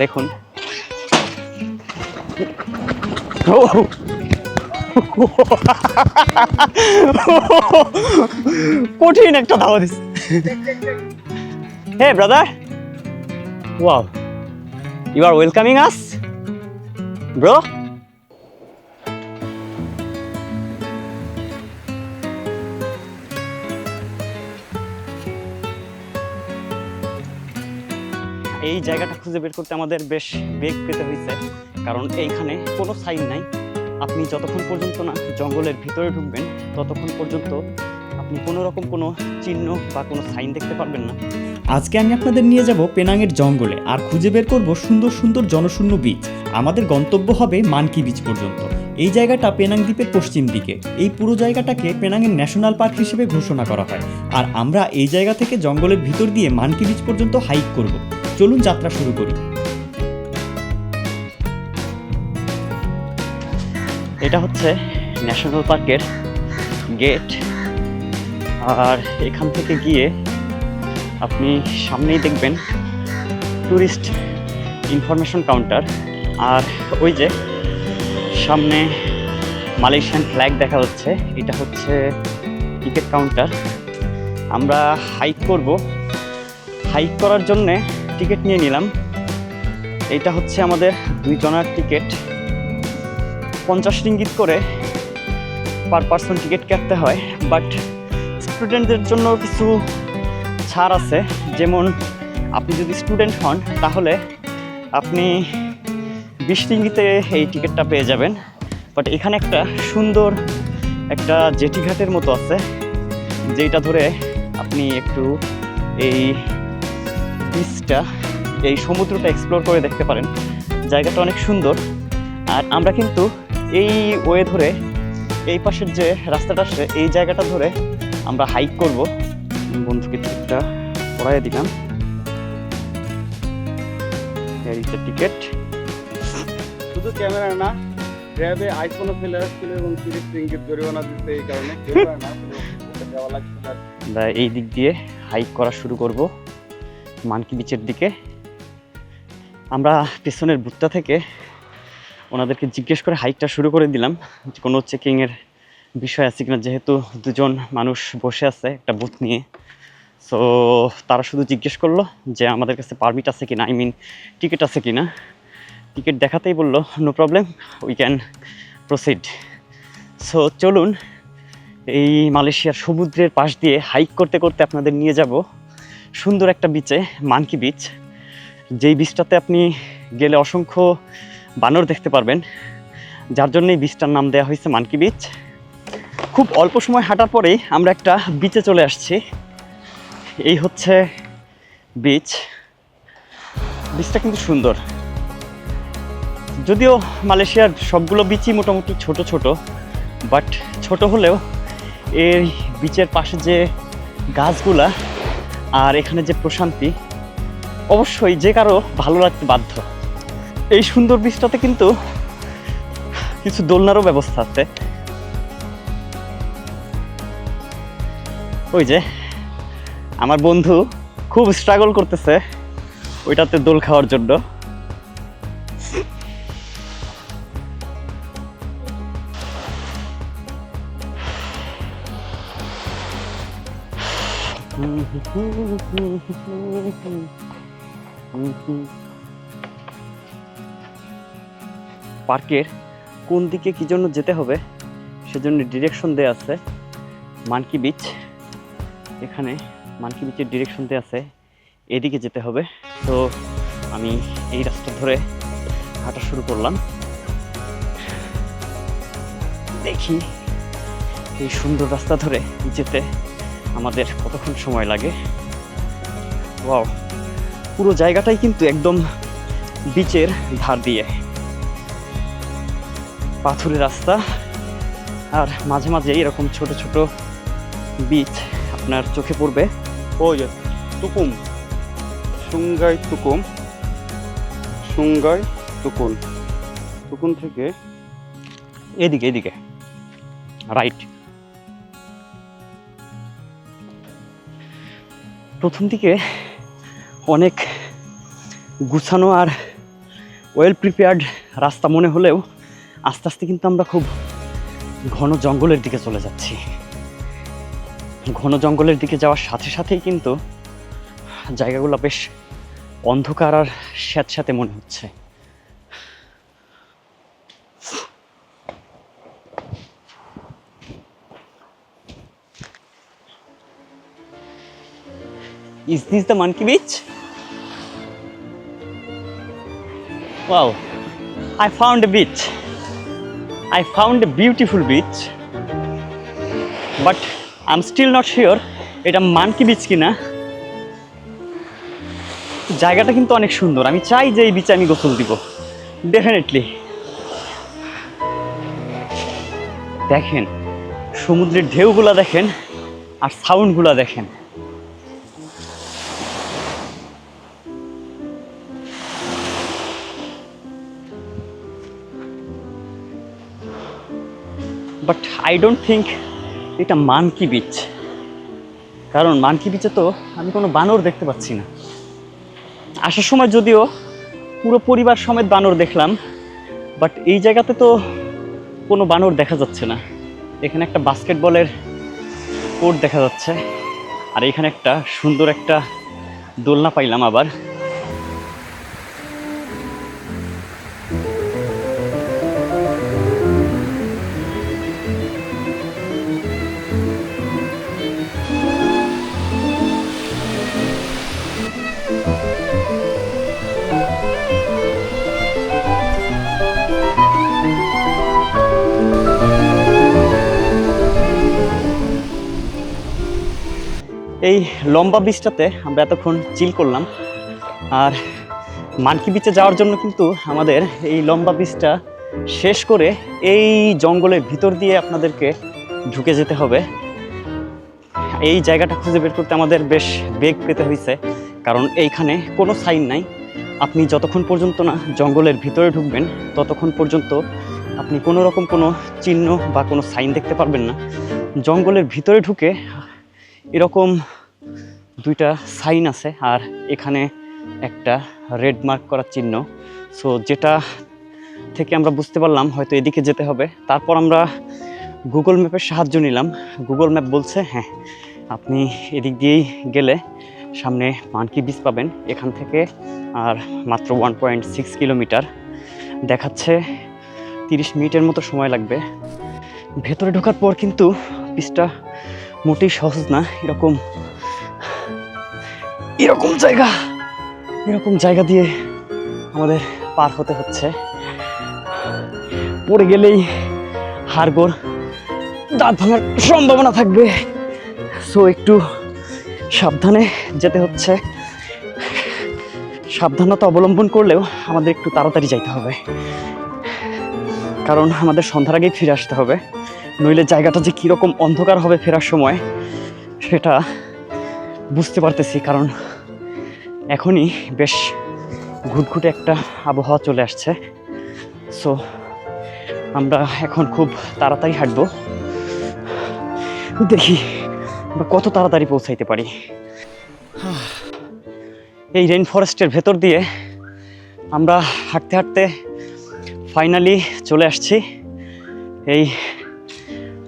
দেখুন। কঠিন একটা ধাওয়া this hey brother wow you are welcoming us bro এই জায়গাটা খুঁজে বের করতে আমাদের বেশ বেগ পেতে হয়েছে, কারণ এইখানে কোনো সাইন নাই। আপনি যতক্ষণ পর্যন্ত না জঙ্গলের ভিতরে ঢুকবেন, ততক্ষণ পর্যন্ত আপনি কোনো রকম কোনো চিহ্ন বা কোনো সাইন দেখতে পারবেন না। আজকে আমি আপনাদের নিয়ে যাব পেনাংয়ের জঙ্গলে আর খুঁজে বের করব সুন্দর সুন্দর জনশূন্য বীচ। আমাদের গন্তব্য হবে মানকি বিচ পর্যন্ত। এই জায়গাটা পেনাং দ্বীপের পশ্চিম দিকে। এই পুরো জায়গাটাকে পেনাংয়ের ন্যাশনাল পার্ক হিসেবে ঘোষণা করা হয়। আর আমরা এই জায়গা থেকে জঙ্গলের ভিতর দিয়ে মানকি বিচ পর্যন্ত হাইক করব। চলুন যাত্রা শুরু করি। এটা হচ্ছে ন্যাশনাল পার্কের গেট। আর এখান থেকে গিয়ে আপনি সামনেই দেখবেন ট্যুরিস্ট ইনফরমেশন কাউন্টার। আর ওই যে সামনে মালয়েশিয়ান ফ্ল্যাগ দেখা যাচ্ছে, এটা হচ্ছে টিকিট কাউন্টার। আমরা হাইক করব। হাইক করার জন্যে টিকিট নিয়ে নিলাম। এটা হচ্ছে আমাদের দুই জনার টিকিট পঞ্চাশ রিঙ্গিত করে পার পার্সন টিকিট কাটতে হয়। বাট স্টুডেন্টদের জন্য কিছু ছাড় আছে। যেমন আপনি যদি স্টুডেন্ট হন, তাহলে আপনি বিশ রিঙ্গিতে এই টিকিটটা পেয়ে যাবেন। বাট এখানে একটা সুন্দর একটা জেটি ঘাটের মতো আছে। যেটা ধরে আপনি একটু এই বিচটা এই সমুদ্রটা এক্সপ্লোর করে দেখতে পারেন। জায়গাটা অনেক সুন্দর। আর আমরা কিন্তু এই ওয়ে ধরে এই পাশের যে রাস্তাটা আসছে এই জায়গাটা ধরে আমরা হাইক করব। বন্ধুকে টিকিটটা পড়াই দিলাম। টিকিট শুধু ক্যামেরা না র্যাবে আইফোনও ফেলে আসছিল এবং তিরিশ জরিমানা দিতে এই কারণে। এই দিক দিয়ে হাইক করা শুরু করব। মানকি বিচের দিকে। আমরা পেছনের বুথটা থেকে ওনাদেরকে জিজ্ঞেস করে হাইকটা শুরু করে দিলাম। যে কোনো চেকিংয়ের বিষয় আছে কিনা, যেহেতু দুজন মানুষ বসে আছে একটা বুথ নিয়ে। সো তারা শুধু জিজ্ঞেস করল যে আমাদের কাছে পারমিট আছে কিনা আই মিন টিকিট আছে কিনা। টিকিট দেখাতেই বলল no problem we can proceed so চলুন, এই মালয়েশিয়ার সমুদ্রের পাশ দিয়ে হাইক করতে করতে আপনাদের নিয়ে যাব। সুন্দর একটা বিচে মানকি বিচ যেই বিচটাতে আপনি গেলে অসংখ্য বানর দেখতে পারবেন। যার জন্য এই বিচটার নাম দেওয়া হয়েছে মানকি বিচ খুব অল্প সময় হাঁটার পরেই আমরা একটা বিচে চলে আসছি। এই হচ্ছে বিচ বিচটা কিন্তু সুন্দর। যদিও মালয়েশিয়ার সবগুলো বিচই মোটামুটি ছোট ছোট বাট ছোট হলেও এই বিচের পাশে যে গাছগুলা আর এখানে যে প্রশান্তি, অবশ্যই যে কারও ভালো লাগতে বাধ্য। এই সুন্দর বীজটাতে কিন্তু কিছু দোলনারও ব্যবস্থা আছে। ওই যে, আমার বন্ধু খুব স্ট্রাগল করতেছে ওইটাতে দোল খাওয়ার জন্য। পার্কের কোন দিকে কি জন্য যেতে হবে, সেজন্য ডিরেকশন দেওয়া আছে মানকি বিচ এখানে মানকি বিচের ডিরেকশন দেওয়া আছে, এদিকে যেতে হবে। তো আমি এই রাস্তা ধরে হাঁটা শুরু করলাম। দেখি এই সুন্দর রাস্তা ধরে যেতে আমাদের কতক্ষণ সময় লাগে? ওয়াও, পুরো জায়গাটাই কিন্তু একদম বিচের ধার দিয়ে। পাথুরে রাস্তা, আর মাঝে মাঝে এরকম ছোট ছোট বীচ আপনার চোখে পড়বে। ওই তুকুম। সুঙ্গাই তুকুম। সুঙ্গাই তুকুন। তুকুন থেকে এদিকে এদিকে। রাইট। প্রথম দিকে অনেক গুছানো আর ওয়েল প্রিপেয়ার্ড রাস্তা মনে হলেও আস্তে আস্তে কিন্তু আমরা খুব ঘন জঙ্গলের দিকে চলে যাচ্ছি। ঘন জঙ্গলের দিকে যাওয়ার সাথে সাথেই কিন্তু জায়গাগুলো বেশ অন্ধকার আর স্যাঁতস্যাঁতে মনে হচ্ছে। Is this the monkey beach? Wow, I found a beach. I found a beautiful beach. But I'm still not sure এটা মানকি বিচ কিনা জায়গাটা কিন্তু অনেক সুন্দর আমি চাই যে এই বিচে আমি গোসল দিব ডেফিনেটলি দেখেন সমুদ্রের ঢেউগুলা দেখেন আর সাউন্ডগুলা দেখেন আই ডোন্ট থিঙ্ক এটা মানকি বিচ কারণ মানকি বিচে তো আমি কোনো বানর দেখতে পাচ্ছি না। আসার সময় যদিও পুরো পরিবার সমেত বানর দেখলাম বাট এই জায়গাতে তো কোনো বানর দেখা যাচ্ছে না। এখানে একটা বাস্কেটবলের কোর্ট দেখা যাচ্ছে, আর এখানে একটা সুন্দর একটা দোলনা পাইলাম আবার। এই লম্বা বিচটাতে আমরা এতক্ষণ চিল করলাম। আর মানকি বিচে যাওয়ার জন্য কিন্তু আমাদের এই লম্বা বিচটা শেষ করে এই জঙ্গলের ভিতর দিয়ে আপনাদেরকে ঢুকে যেতে হবে। এই জায়গাটা খুঁজে বের করতে আমাদের বেশ বেগ পেতে হয়েছে, কারণ এইখানে কোনো সাইন নাই। আপনি যতক্ষণ পর্যন্ত না জঙ্গলের ভিতরে ঢুকবেন, ততক্ষণ পর্যন্ত আপনি কোনো রকম কোনো চিহ্ন বা কোনো সাইন দেখতে পারবেন না। জঙ্গলের ভিতরে ঢুকে এরকম দুইটা সাইন আছে আর এখানে একটা রেড মার্ক করার চিহ্ন। সো যেটা থেকে আমরা বুঝতে পারলাম হয়তো এদিকে যেতে হবে। তারপর আমরা গুগল ম্যাপের সাহায্য নিলাম। গুগল ম্যাপ বলছে হ্যাঁ আপনি এদিক দিয়েই গেলে সামনে মানকি বিচ পাবেন। এখান থেকে আর মাত্র ওয়ান পয়েন্ট সিক্স কিলোমিটার। দেখাচ্ছে তিরিশ মিনিটের মতো সময় লাগবে। ভেতরে ঢোকার পর কিন্তু বিচটা মোটেই সহজ না। এরকম এরকম জায়গা এরকম জায়গা দিয়ে আমাদের পার হতে হচ্ছে। পড়ে গেলেই হাড়গোড় দাঁত ভাঙার সম্ভাবনা থাকবে। সো একটু সাবধানে যেতে হচ্ছে। সাবধানতা অবলম্বন করলেও আমাদের একটু তাড়াতাড়ি যাইতে হবে। কারণ আমাদের সন্ধ্যার আগেই ফিরে আসতে হবে। নইলে জায়গাটা যে কীরকম অন্ধকার হবে ফেরার সময়, সেটা বুঝতে পারতেছি, কারণ এখনই বেশ ঘুটঘুটে একটা আবহাওয়া চলে আসছে। সো আমরা এখন খুব তাড়াতাড়ি হাঁটবো। দেখি কত তাড়াতাড়ি পৌঁছাইতে পারি। এই রেইন ফরেস্টের ভেতর দিয়ে আমরা হাঁটতে হাঁটতে ফাইনালি চলে আসছি। এই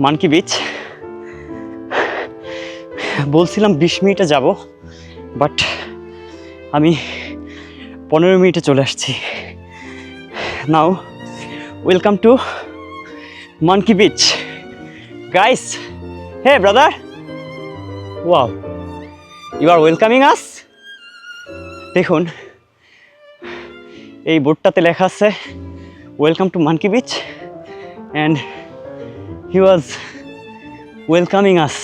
মানকি বিচ বলছিলাম বিশ মিনিটে যাব বাট আমি পনেরো মিনিটে চলে আসছি। Now welcome to Monkey Beach guys hey brother wow you are welcoming us দেখুন, এই বোর্ডটাতে লেখা আছে welcome to Monkey Beach and he was welcoming us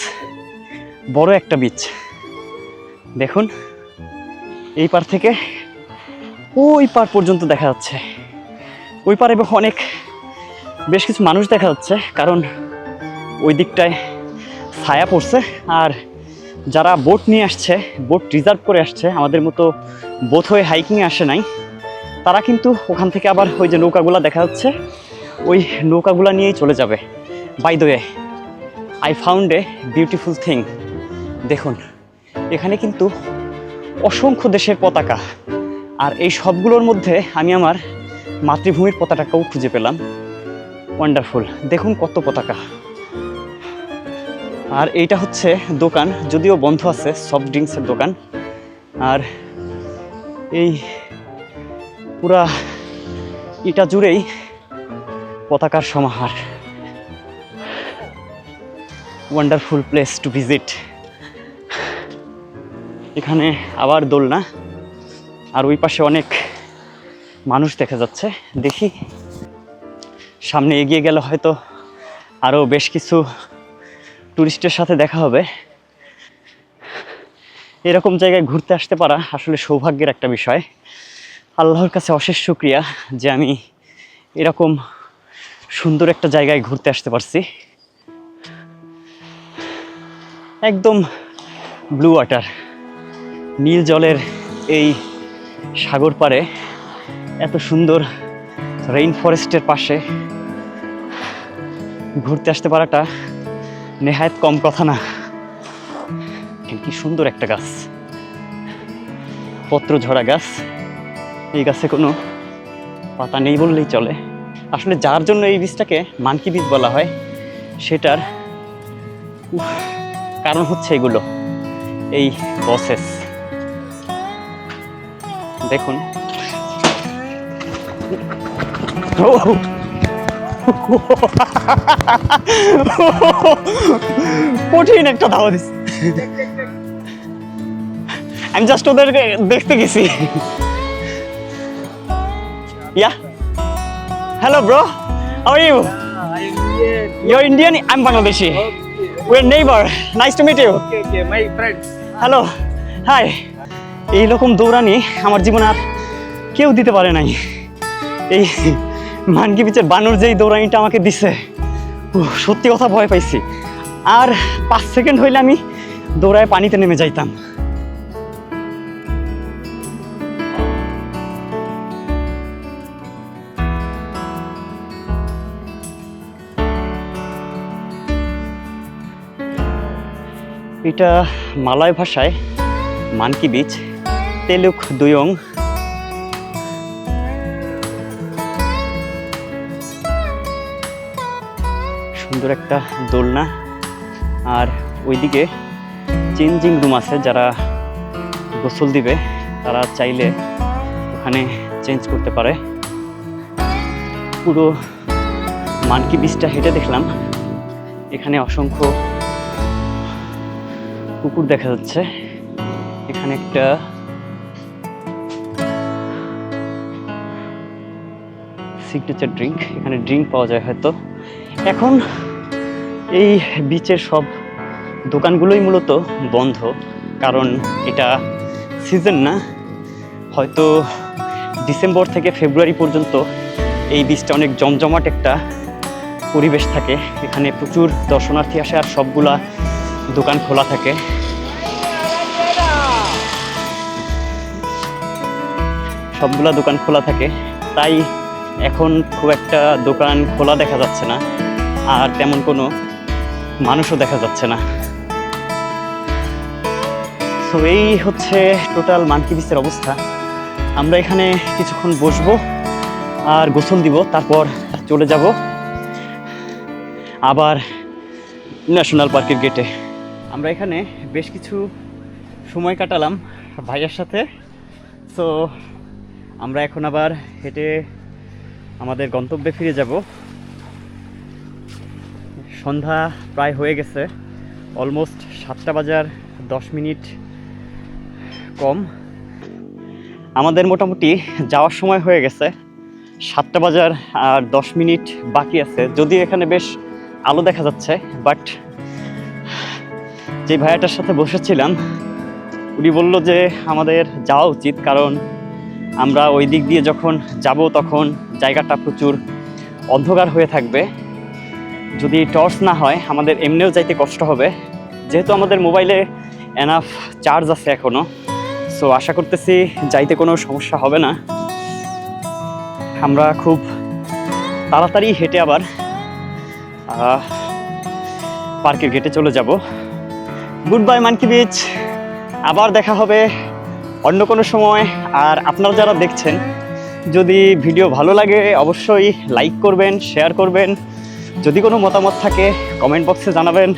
বড় একটা বিচ দেখুন, এই পার থেকে ওই পার পর্যন্ত দেখা যাচ্ছে। ওই পারে অনেক বেশ কিছু মানুষ দেখা যাচ্ছে, কারণ ওই দিকটায় ছায়া পড়ছে। আর যারা বোট নিয়ে আসছে বোট রিজার্ভ করে আসছে, আমাদের মতো বোট হয়ে হাইকিংয়ে আসে নাই, তারা কিন্তু ওখান থেকে আবার ওই যে নৌকাগুলো দেখা যাচ্ছে, ওই নৌকাগুলো নিয়েই চলে যাবে। By the I found a beautiful thing দেখুন, এখানে কিন্তু অসংখ্য দেশের পতাকা। আর এই সবগুলোর মধ্যে আমি আমার মাতৃভূমির পতাকাও খুঁজে পেলাম। ওয়ান্ডারফুল দেখুন কত পতাকা। আর এইটা হচ্ছে দোকান, যদিও বন্ধ আছে সফট ড্রিঙ্কসের দোকান। আর এই পুরা ইটা জুড়েই পতাকার সমাহার। ওয়ান্ডারফুল প্লেস টু ভিজিট এখানে আবার দোলনা। আর ওই পাশে অনেক মানুষ দেখা যাচ্ছে। দেখি, সামনে এগিয়ে গেলে হয়তো আরও বেশ কিছু টুরিস্টের সাথে দেখা হবে। এরকম জায়গায় ঘুরতে আসতে পারা আসলে সৌভাগ্যের একটা বিষয়। আল্লাহর কাছে অশেষ শুক্রিয়া যে আমি এরকম সুন্দর একটা জায়গায় ঘুরতে আসতে পারছি। একদম ব্লু ওয়াটার। নীল জলের এই সাগর পাড়ে এত সুন্দর রেইন ফরেস্টের পাশে ঘুরতে আসতে পারাটা নেহায়ত কম কথা না। কি সুন্দর একটা গাছ। পত্র ঝরা গাছ। এই গাছে কোনো পাতা নেই বললেই চলে। আসলে যার জন্য এই বীজটাকে মানকি বীজ বলা হয়, সেটার কারণ হচ্ছে এগুলো। এই প্রসেস দেখুন! কঠিন একটা ধাওয়া দিস আমি জাস্ট ওদেরকে দেখতে গেছি। Yeah. Hello bro how are you you Indian I am Bangladeshi we are neighbour nice to meet you. Hello hi এইরকম দৌড়ানি আমার জীবনে আর কেউ দিতে পারে নাই। এই মানকি বিচের বানর যেই দৌড়ানিটা আমাকে দিছে সত্যি কথা ভয় পাইছি। আর পাঁচ সেকেন্ড হইলে আমি দৌড়ায় পানিতে নেমে যাইতাম। এটা মালয় ভাষায় মানকি বিচ। তেলুক দুয়ং। সুন্দর একটা দোলনা। আর ওইদিকে চেঞ্জিং রুম আছে, যারা গোসল দিবে, তারা চাইলে ওখানে চেঞ্জ করতে পারে। পুরো মানকি বিচটা হেঁটে দেখলাম। এখানে অসংখ্য কুকুর দেখা যাচ্ছে। এখানে একটা সিগনেচার ড্রিঙ্ক এখানে ড্রিঙ্ক পাওয়া যায় হয়তো। এখন এই বিচের সব দোকানগুলোই মূলত বন্ধ, কারণ এটা সিজন না। হয়তো ডিসেম্বর থেকে ফেব্রুয়ারি পর্যন্ত এই বিচটা অনেক জমজমাট একটা পরিবেশ থাকে। এখানে প্রচুর দর্শনার্থী আসে আর সবগুলা দোকান খোলা থাকে। সবগুলা দোকান খোলা থাকে। তাই এখন খুব একটা দোকান খোলা দেখা যাচ্ছে না, আর তেমন কোনো মানুষও দেখা যাচ্ছে না। তো এই হচ্ছে টোটাল মানকি বিচের অবস্থা। আমরা এখানে কিছুক্ষণ বসবো আর গোসল দিব, তারপর চলে যাব আবার ন্যাশনাল পার্কের গেটে। আমরা এখানে বেশ কিছু সময় কাটালাম ভাইয়ের সাথে। সো আমরা এখন আবার হেঁটে আমাদের গন্তব্যে ফিরে যাব। সন্ধ্যা প্রায় হয়ে গেছে। অলমোস্ট সাতটা বাজার দশ মিনিট কম। আমাদের মোটামুটি যাওয়ার সময় হয়ে গেছে। সাতটা বাজার আর দশ মিনিট বাকি আছে। যদিও এখানে বেশ আলো দেখা যাচ্ছে, বাট যে ভাইয়াটার সাথে বসেছিলাম, উনি বলল যে আমাদের যাওয়া উচিত, কারণ আমরা ওই দিক দিয়ে যখন যাব তখন জায়গাটা প্রচুর অন্ধকার হয়ে থাকবে। যদি টর্চ না হয়, আমাদের এমনিও যাইতে কষ্ট হবে। যেহেতু আমাদের মোবাইলে এনাফ চার্জ আছে এখনও সো আশা করতেছি যাইতে কোনো সমস্যা হবে না। আমরা খুব তাড়াতাড়ি হেঁটে আবার পার্কের গেটে চলে যাব। Good bye, Monkey Beach. আবার দেখা হবে। অন্য কোনো সময়। আর আপনারা যারা দেখছেন, যদি ভিডিও ভালো লাগে, অবশ্যই লাইক করবেন শেয়ার করবেন। যদি কোনো মতামত থাকে কমেন্ট বক্সে জানাবেন।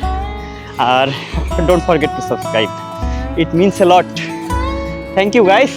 আর don't forget to subscribe it means a lot thank you guys